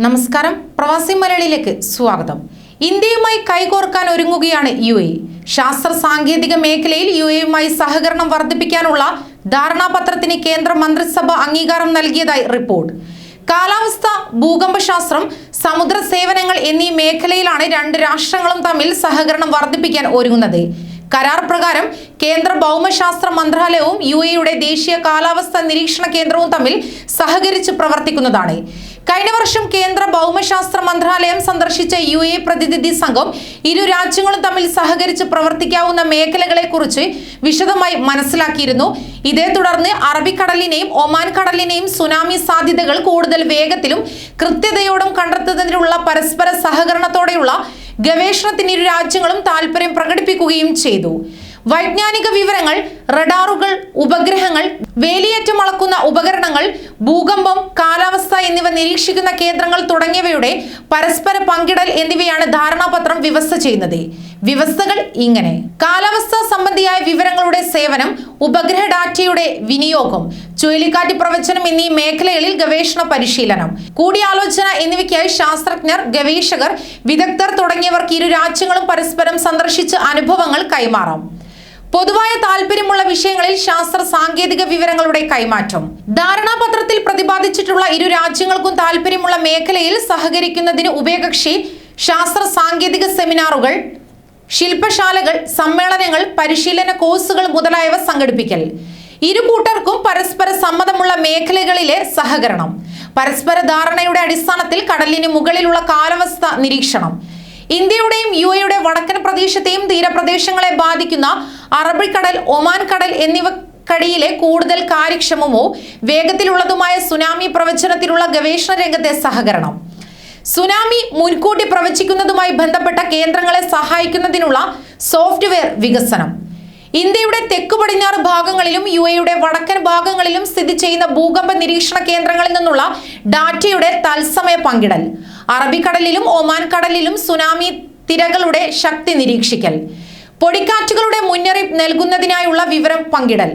നമസ്കാരം. പ്രവാസി മലയാളിയിലേക്ക് സ്വാഗതം. ഇന്ത്യയുമായി കൈകോർക്കാൻ ഒരുങ്ങുകയാണ് യു എ. ശാസ്ത്ര സാങ്കേതിക മേഖലയിൽ യു എയുമായി സഹകരണം വർദ്ധിപ്പിക്കാനുള്ള ധാരണാപത്രത്തിന് കേന്ദ്ര മന്ത്രിസഭ അംഗീകാരം നൽകിയതായി റിപ്പോർട്ട്. കാലാവസ്ഥ ഭൂകമ്പശാസ്ത്രം സമുദ്ര സേവനങ്ങൾ എന്നീ മേഖലയിലാണ് രണ്ട് രാഷ്ട്രങ്ങളും തമ്മിൽ സഹകരണം വർദ്ധിപ്പിക്കാൻ ഒരുങ്ങുന്നത്. കരാർ പ്രകാരം കേന്ദ്ര ഭൗമശാസ്ത്ര മന്ത്രാലയവും യു എയുടെ ദേശീയ കാലാവസ്ഥ നിരീക്ഷണ കേന്ദ്രവും തമ്മിൽ സഹകരിച്ച് പ്രവർത്തിക്കുന്നതാണ്. കഴിഞ്ഞ വർഷം കേന്ദ്ര ഭൗമശാസ്ത്ര മന്ത്രാലയം സന്ദർശിച്ച യു എ പ്രതിനിധി സംഘം ഇരു രാജ്യങ്ങളും തമ്മിൽ സഹകരിച്ച് പ്രവർത്തിക്കാവുന്ന മേഖലകളെ കുറിച്ച് വിശദമായി മനസ്സിലാക്കിയിരുന്നു. ഇതേ തുടർന്ന് അറബിക്കടലിനെയും ഒമാൻ കടലിനെയും സുനാമി സാധ്യതകൾ കൂടുതൽ വേഗത്തിലും കൃത്യതയോടും കണ്ടെത്തുന്നതിനുള്ള പരസ്പര സഹകരണത്തോടെയുള്ള ഗവേഷണത്തിന് ഇരു രാജ്യങ്ങളും താൽപര്യം പ്രകടിപ്പിക്കുകയും ചെയ്തു. വൈജ്ഞാനിക വിവരങ്ങൾ റഡാറുകൾ ഉപഗ്രഹങ്ങൾ വേലിയേറ്റം അളക്കുന്ന ഉപകരണങ്ങൾ ഭൂകമ്പം കാലാവസ്ഥ എന്നിവ നിരീക്ഷിക്കുന്ന കേന്ദ്രങ്ങൾ തുടങ്ങിയവയുടെ പരസ്പര പങ്കിടൽ എന്നിവയാണ് ധാരണാപത്രം വ്യവസ്ഥ ചെയ്യുന്നത്. വ്യവസ്ഥകൾ ഇങ്ങനെ. കാലാവസ്ഥ സംബന്ധിയായ വിവരങ്ങളുടെ സേവനം ഉപഗ്രഹ ഡാറ്റയുടെ വിനിയോഗം ചുഴലിക്കാറ്റ് പ്രവചനം എന്നീ മേഖലകളിൽ ഗവേഷണ പരിശീലനം കൂടിയാലോചന എന്നിവയ്ക്കായി ശാസ്ത്രജ്ഞർ ഗവേഷകർ വിദഗ്ധർ തുടങ്ങിയവർക്ക് ഇരു രാജ്യങ്ങളും പരസ്പരം സന്ദർശിച്ച് അനുഭവങ്ങൾ കൈമാറാം. പൊതുവായ താല്പര്യമുള്ള വിഷയങ്ങളിൽ ശാസ്ത്ര സാങ്കേതിക വിവരങ്ങളുടെ കൈമാറ്റം. ധാരണാപത്രത്തിൽ പ്രതിപാദിച്ചിട്ടുള്ള ഇരു രാജ്യങ്ങൾക്കും താല്പര്യമുള്ള മേഖലയിൽ സഹകരിക്കുന്നതിന് ഉഭയകക്ഷി ശാസ്ത്ര സാങ്കേതിക സെമിനാറുകൾ ശില്പശാലകൾ സമ്മേളനങ്ങൾ പരിശീലന കോഴ്സുകൾ മുതലായവ സംഘടിപ്പിക്കൽ. ഇരു കൂട്ടർക്കും പരസ്പര സമ്മതമുള്ള മേഖലകളിലെ സഹകരണം. പരസ്പര ധാരണയുടെ അടിസ്ഥാനത്തിൽ കടലിന് മുകളിലുള്ള കാലാവസ്ഥ നിരീക്ഷണം. ഇന്ത്യയുടെയും യു എയുടെ വടക്കൻ പ്രദേശത്തെയും തീരപ്രദേശങ്ങളെ ബാധിക്കുന്ന അറബിക്കടൽ ഒമാൻ കടൽ എന്നിവ കടിയിലെ കൂടുതൽ കാര്യക്ഷമമോ വേഗത്തിലുള്ളതുമായ സുനാമി പ്രവചനത്തിലുള്ള ഗവേഷണ രംഗത്തെ സഹകരണം. സുനാമി മുൻകൂട്ടി പ്രവചിക്കുന്നതുമായി ബന്ധപ്പെട്ട കേന്ദ്രങ്ങളെ സഹായിക്കുന്നതിനുള്ള സോഫ്റ്റ്വെയർ വികസനം. ഇന്ത്യയുടെ തെക്കു പടിഞ്ഞാറ് ഭാഗങ്ങളിലും യു എയുടെ വടക്കൻ ഭാഗങ്ങളിലും സ്ഥിതി ചെയ്യുന്ന ഭൂകമ്പ നിരീക്ഷണ കേന്ദ്രങ്ങളിൽ നിന്നുള്ള ഡാറ്റയുടെ തത്സമയ പങ്കിടൽ. അറബിക്കടലിലും ഒമാൻ കടലിലും സുനാമി തിരകളുടെ ശക്തി നിരീക്ഷിക്കൽ. പൊടിക്കാറ്റുകളുടെ മുന്നറിയിപ്പ് നൽകുന്നതിനായുള്ള വിവരം പങ്കിടൽ.